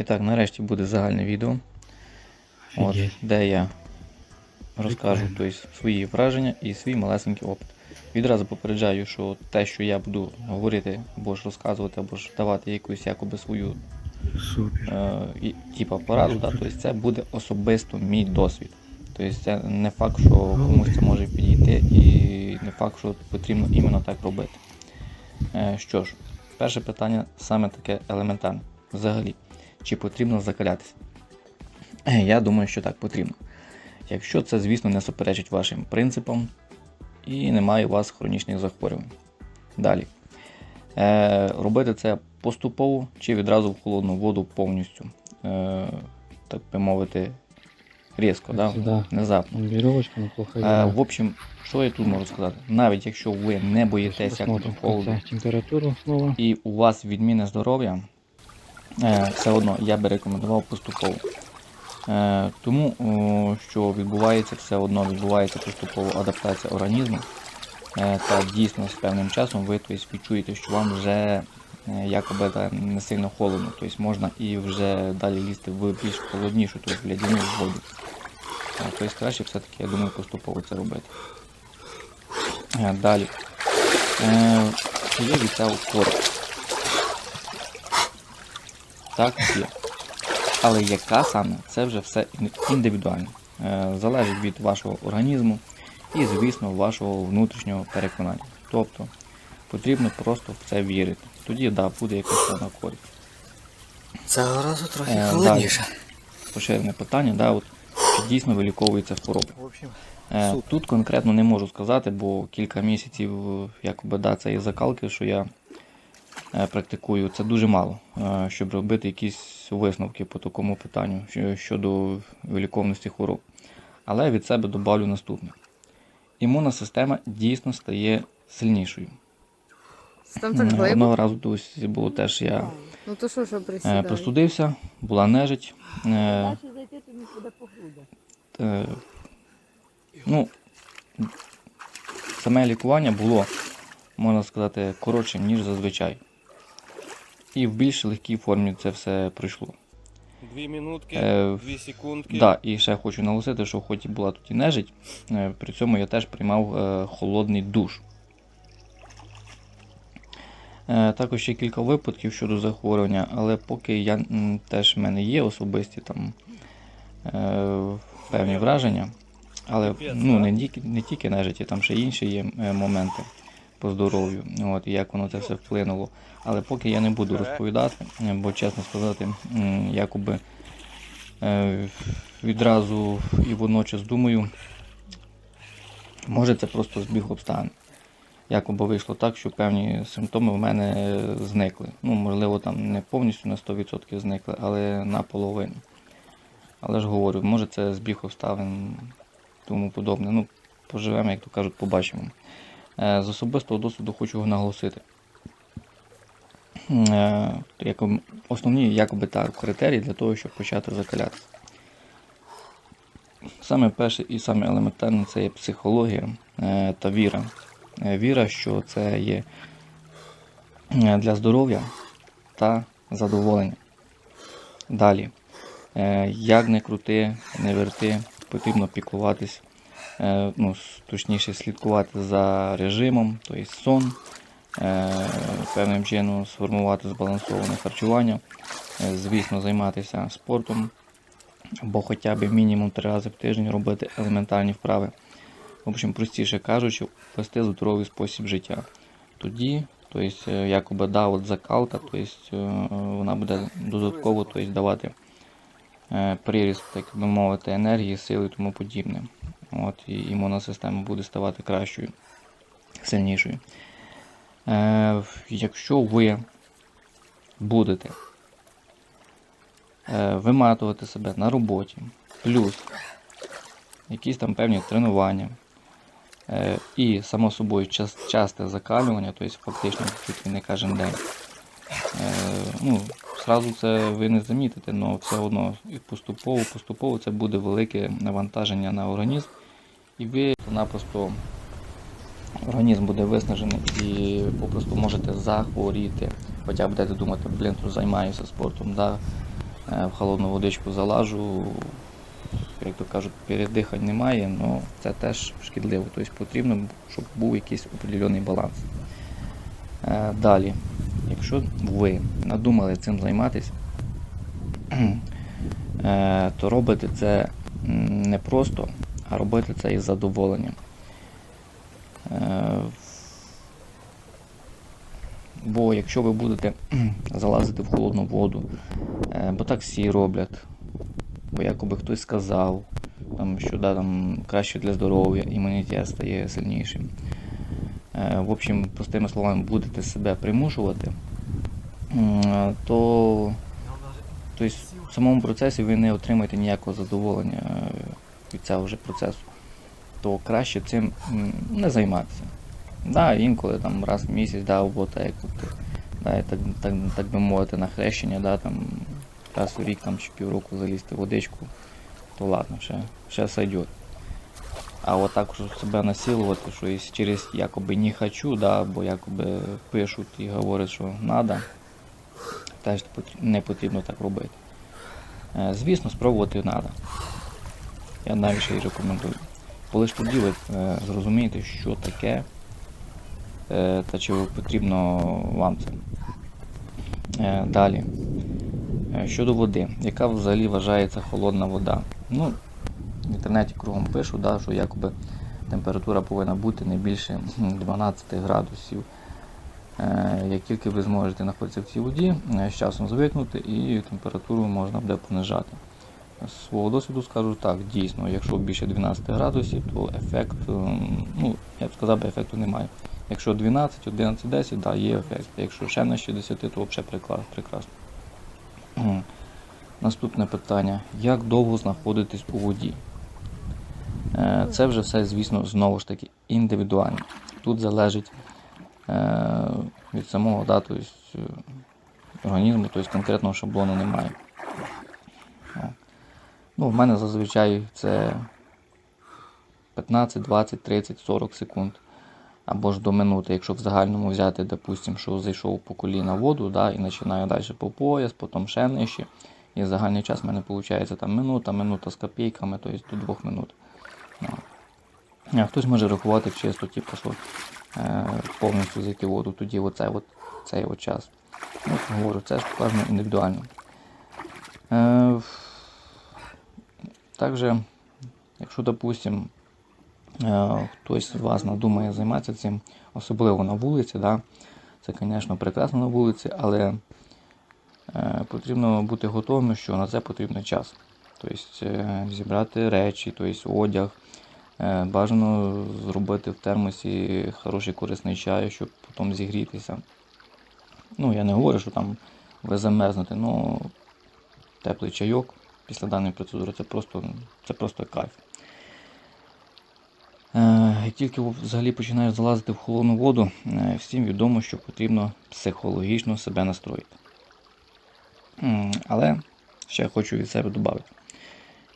І так, нарешті буде загальне відео, от, де я розкажу тобто, свої враження і свій малесенький опит. Відразу попереджаю, що те, що я буду говорити, або ж розказувати, або ж давати якусь якоби свою е, і, типа пораду, да, тобто це буде особисто мій досвід. Тобто це не факт, що комусь це може підійти, і не факт, що потрібно іменно так робити. Е, що ж, перше питання саме таке елементарне. Взагалі, чи потрібно закалятися? Я думаю, що так потрібно. Якщо це, звісно, не суперечить вашим принципам і немає у вас хронічних захворювань. Далі. Е, робити це поступово чи відразу в холодну воду повністю. Е, так би мовити, різко, да? Да. внезапно. Неплохо. Е, в общем, що я тут можу сказати? Навіть якщо ви не боїтеся холоду температуру і у вас відмінне здоров'я, все одно я би рекомендував поступово. Е, тому що відбувається все одно, відбувається поступово адаптація організму. Е, та дійсно з певним часом ви тобто, відчуєте, що вам вже е, якоби та, не сильно холодно, тобто можна і вже далі лізти в більш холоднішу, тобто лядяну воду. Е, Тобто краще все-таки, я думаю, поступово це робити. Е, Далі. Е, є від цього користь? Так, є. Але яка саме, це вже все індивідуально. Е, Залежить від вашого організму і, звісно, вашого внутрішнього переконання. Тобто потрібно просто в це вірити. Тоді да, буде якась певна користь. Цього разу трохи Е, холодніше. Поширене питання, да, от, чи дійсно виліковується хвороба. Е, Тут конкретно не можу сказати, бо кілька місяців, якоби да, цієї закалки, що я практикую, це дуже мало, е, щоб робити якісь висновки по такому питанню щодо виліковності хвороб. Але від себе добавлю наступне. Імунна система дійсно стає сильнішою. Там так глибоко. Одного разу десь було теж я Ну то що, що е, простудився, була нежить. Е, е, ну, саме лікування було, можна сказати, коротшим, ніж зазвичай. І в більш легкій формі це все пройшло. Дві минутки, Е, дві секундки. Да, і ще хочу наголосити, що хоч і була тут і нежить, е, при цьому я теж приймав е, холодний душ. Е, Також ще кілька випадків щодо захворювання, але поки я м, теж в мене є особисті там е, певні враження. Але ну, не, тільки, не тільки нежиті, там ще інші є е, моменти по здоров'ю, от, як воно це все вплинуло. Але поки я не буду розповідати, бо чесно сказати, якоби е, відразу і водночас думаю, може це просто збіг обставин. Якоби вийшло так, що певні симптоми в мене зникли. Ну, можливо, там не повністю на 100% зникли, але наполовину. Але ж говорю, може це збіг обставин тому подобне. Ну, поживемо, як то кажуть, побачимо. Е, З особистого досвіду хочу наголосити. Е, основні якоби, так, критерії для того, щоб почати закалятися. Саме перше і саме елементарне це є психологія е, та віра. Віра, що це є для здоров'я та задоволення. Далі. Як не крути, не верти, потрібно піклуватись, ну, точніше слідкувати за режимом, тобто сон, е, певним чином сформувати збалансоване харчування, е, звісно, займатися спортом, або хоча б мінімум три рази в тиждень робити елементарні вправи. В общем, простіше кажучи, вести здоровий спосіб життя. Тоді, тобто, е, якоби да, от закалка, тобто, е, вона буде додатково тобто, давати е, приріст, так би мовити, енергії, сили і тому подібне. От, і імунна система буде ставати кращою, сильнішою. Е, якщо ви будете е, виматувати себе на роботі, плюс якісь там певні тренування, е, і, само собою, час, часте закалювання, тобто фактично чуть не кожен день. Е, ну, Сразу це ви не замітите, але все одно поступово, поступово це буде велике навантаження на організм, і ви напросто організм буде виснажений і попросту можете захворіти. Хоча будете думати, блін, тут займаюся спортом, да, е, в холодну водичку залажу, як то кажуть, передихань немає, але це теж шкідливо. Тобто потрібно, щоб був якийсь определений баланс. Е, Далі, якщо ви надумали цим займатися, е, то робите це не просто, а робити це із задоволенням. Е, Бо якщо ви будете залазити в холодну воду, е, бо так всі роблять, бо якоби хтось сказав, там, що да, там, краще для здоров'я, імунітет стає сильнішим. Е, В общем, простими словами, будете себе примушувати, м, то тобто, в самому процесі ви не отримаєте ніякого задоволення е, від цього вже процесу. То краще цим не займатися. Да, інколи там раз в місяць, да, або так, як да, так, так, так би мовити, на хрещення, да, там, раз у рік там, чи півроку залізти водичку, то ладно, ще, ще сойдет. А от так що себе насилувати, що із- через якоби не хочу, да, або якоби пишуть і говорять, що надо, теж не потрібно так робити. Е, Звісно, спробувати треба. Я навіть ще й рекомендую. Коли ж тоді ви е, зрозумієте, що таке е, та чи потрібно вам це. Далі. Щодо води, яка взагалі вважається холодна вода? Ну, в інтернеті кругом пишуть, да, що якоби температура повинна бути не більше 12 градусів. Е, Як тільки ви зможете знаходитися в цій воді, е, з часом звикнути і температуру можна буде понижати. З свого досвіду скажу так, дійсно, якщо більше 12 градусів, то ефект, ем, ну, я б сказав, ефекту немає. Якщо 12, 11, 10, да, є ефект. Якщо ще нижче 10, то взагалі прекрасно. Наступне питання. Як довго знаходитись у воді? Е, Це вже все, звісно, знову ж таки індивідуально. Тут залежить е, від самого да, тобто, організму, тобто конкретного шаблону немає. Ну, в мене зазвичай це 15, 20, 30, 40 секунд. Або ж до минути, якщо в загальному взяти, допустимо, що зайшов по коліна воду, да, і починаю далі по пояс, потім ще нижче. І загальний час в мене виходить там минута, минута з копійками, тобто до 2 минут. Ну. А хтось може рахувати чисто, типу, що е, повністю зайти воду, тоді оцей от, цей от час. Ну, говорю, це ж кожно індивідуально. Е, також, якщо, допустим, е, хтось з вас надумає займатися цим, особливо на вулиці, да, це, звісно, прекрасно на вулиці, але е, потрібно бути готовим, що на це потрібен час. Тобто е, зібрати речі, тобто одяг. Е, Бажано зробити в термосі хороший корисний чай, щоб потім зігрітися. Ну, я не говорю, що там ви замерзнете, ну теплий чайок після даної процедури це просто, це просто кайф. Е, Як тільки взагалі починаєш залазити в холодну воду, всім відомо, що потрібно психологічно себе настроїти. Але ще хочу від себе додати.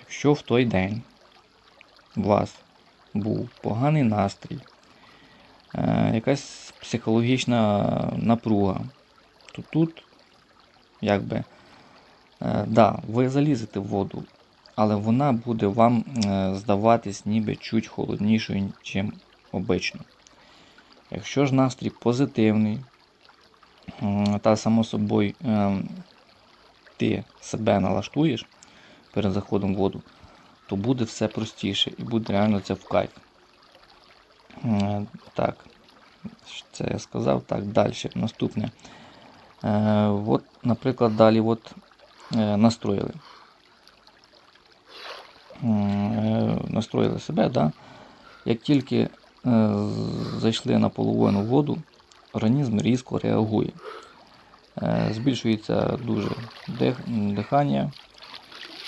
Якщо в той день у вас був поганий настрій, е, якась психологічна напруга, то тут, якби, е, да, ви залізете в воду, але вона буде вам е, здаватись ніби чуть холоднішою, ніж обично. Якщо ж настрій позитивний, та само собою е, ти себе налаштуєш перед заходом в воду, то буде все простіше і буде реально це в кайф. Е, Так, це я сказав. Так, далі. Наступне. Е, от, наприклад, далі от, е, настроїли. Настроїли себе, да? як тільки зайшли на половину воду, організм різко реагує. Збільшується дуже дих, дихання,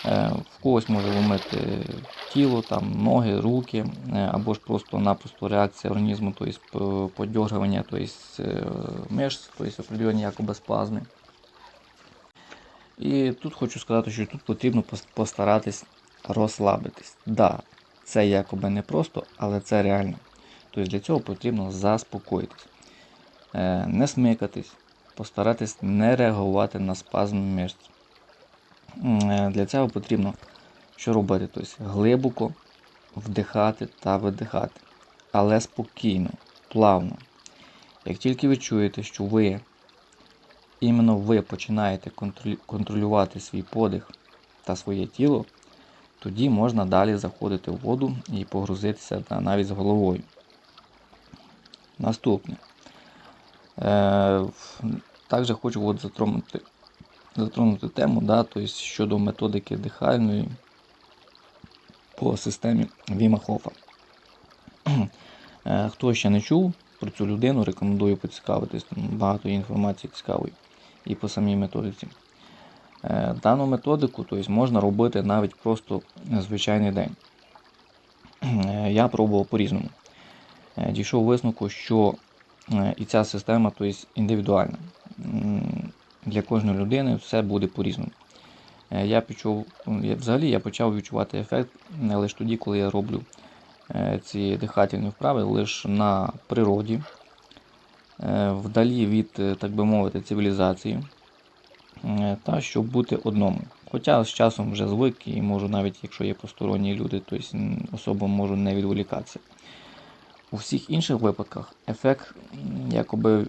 В когось може ломити тіло, там, ноги, руки, е, або ж просто-напросто реакція організму, тобто подьоргування тобто, е, мишць, тобто определені якоби спазми. І тут хочу сказати, що тут потрібно пос- постаратись розслабитись. Да, це якоби не просто, але це реально. Тобто для цього потрібно заспокоїтись, Е, не смикатись, постаратись не реагувати на спазм мишць. Е, Для цього потрібно що робити? Тобто глибоко вдихати та видихати, але спокійно, плавно. Як тільки ви чуєте, що ви, іменно ви починаєте контролювати свій подих та своє тіло, тоді можна далі заходити в воду і погрузитися навіть з головою. Наступне. Е, також хочу от затронути, затронути тему да, тобто щодо методики дихальної по системі Віма Хофа. Е, Хто ще не чув про цю людину, рекомендую поцікавитись. Там багато інформації цікавої і по самій методиці. Е, Дану методику тобто, можна робити навіть просто звичайний день. Е, Я пробував по-різному. Дійшов висновку, що і ця система тобто, індивідуальна. Для кожної людини все буде по-різному. Е, Я почув, взагалі я почав відчувати ефект лише тоді, коли я роблю е, ці дихательні вправи лише на природі, е, вдалі від, так би мовити, цивілізації, та щоб бути одному. Хоча з часом вже звик і можу навіть, якщо є посторонні люди, то особо можу не відволікатися. У всіх інших випадках ефект якоби,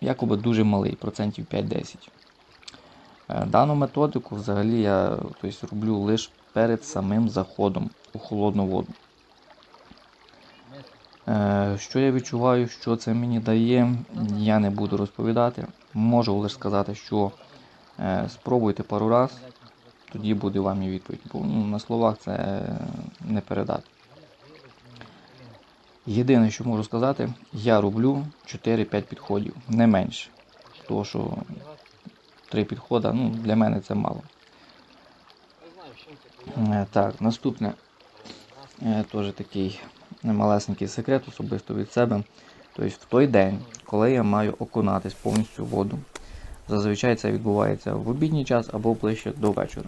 якоби дуже малий, процентів 5-10. Е, Дану методику взагалі я тобто, роблю лише перед самим заходом у холодну воду. Е, Що я відчуваю, що це мені дає, я не буду розповідати. Можу лише сказати, що е, спробуйте пару раз, тоді буде вам і відповідь. Бо ну, на словах це не передати. Єдине, що можу сказати, я роблю 4-5 підходів, не менше. Тому що 3 підходи, ну, для мене це мало. Е, Так, наступне е, теж такий малесенький секрет особисто від себе. Тобто в той день, коли я маю окунатись повністю воду, зазвичай це відбувається в обідній час або ближче до вечора.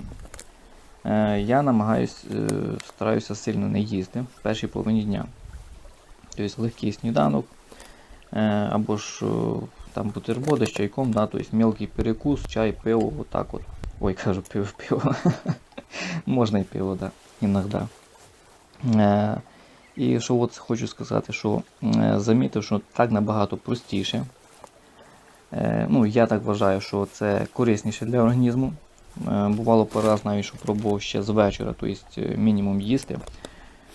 Е, Я намагаюсь, е, стараюся сильно не їсти в першій половині дня. Тобто легкий сніданок, е, або ж е, там бутерброди з чайком, да, тобто мелкий перекус, чай, пиво, отак от. Ой, кажу, пиво, пиво. Можна і пиво, да, іноді. Е, і що от хочу сказати, що е, замітив, що так набагато простіше. Е, ну, я так вважаю, що це корисніше для організму. Бувало раз навіть, що пробував ще з вечора, тобто мінімум їсти.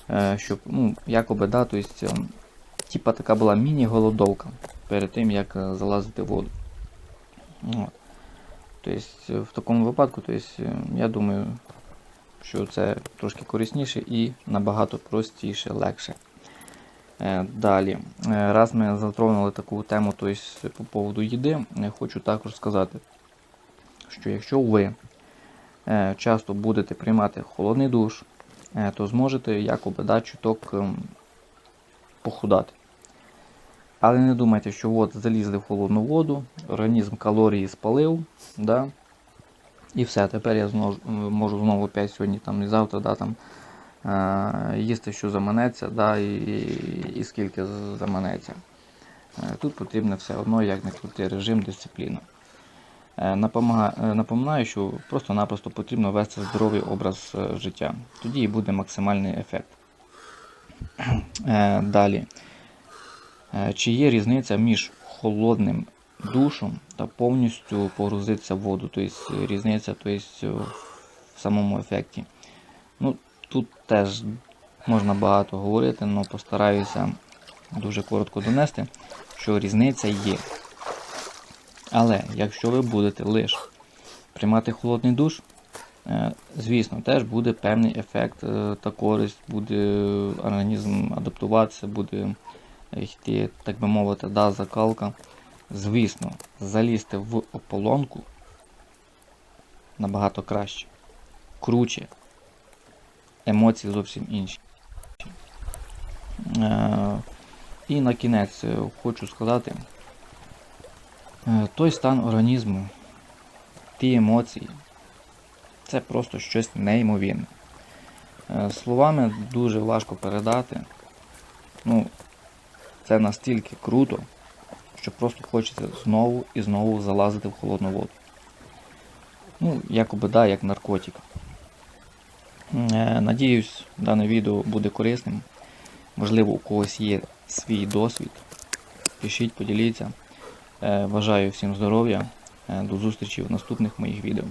Е, щоб, ну, якоби, да, тобто, е, типа така була міні-голодовка перед тим, як е, залазити в воду. От. Тобто, е, в такому випадку, тобто, е, я думаю, що це трошки корисніше і набагато простіше, легше. Далі, раз ми затронули таку тему тобто, по поводу їди, хочу також сказати, що якщо ви часто будете приймати холодний душ, то зможете якоби да, чуток ем, похудати. Але не думайте, що от залізли в холодну воду, організм калорії спалив, да, і все, тепер я знову, можу знову опять сьогодні там, і завтра да, там, е, їсти, що заманеться, да, і, і, і скільки заманеться. Е, Тут потрібно все одно, як не крути режим, дисципліна. Е, е, Напоминаю, що просто-напросто потрібно вести здоровий образ е, життя. Тоді і буде максимальний ефект. Далі. Чи є різниця між холодним душом та повністю погрузитися в воду? Тобто різниця тобто, в самому ефекті. Ну, тут теж можна багато говорити, але постараюся дуже коротко донести, що різниця є. Але якщо ви будете лише приймати холодний душ, е, звісно, теж буде певний ефект е, та користь, буде організм адаптуватися, буде йти, так би мовити, да, закалка. Звісно, залізти в ополонку набагато краще, круче, емоції зовсім інші. Е, І на кінець хочу сказати, той стан організму, ті емоції, це просто щось неймовірне. Е, Словами дуже важко передати. Ну, це настільки круто, що просто хочеться знову і знову залазити в холодну воду. Ну, якоби да, як наркотик. Е, Надіюсь, дане відео буде корисним. Можливо, у когось є свій досвід. Пишіть, поділіться. Е, Бажаю всім здоров'я. Е, До зустрічі в наступних моїх відео.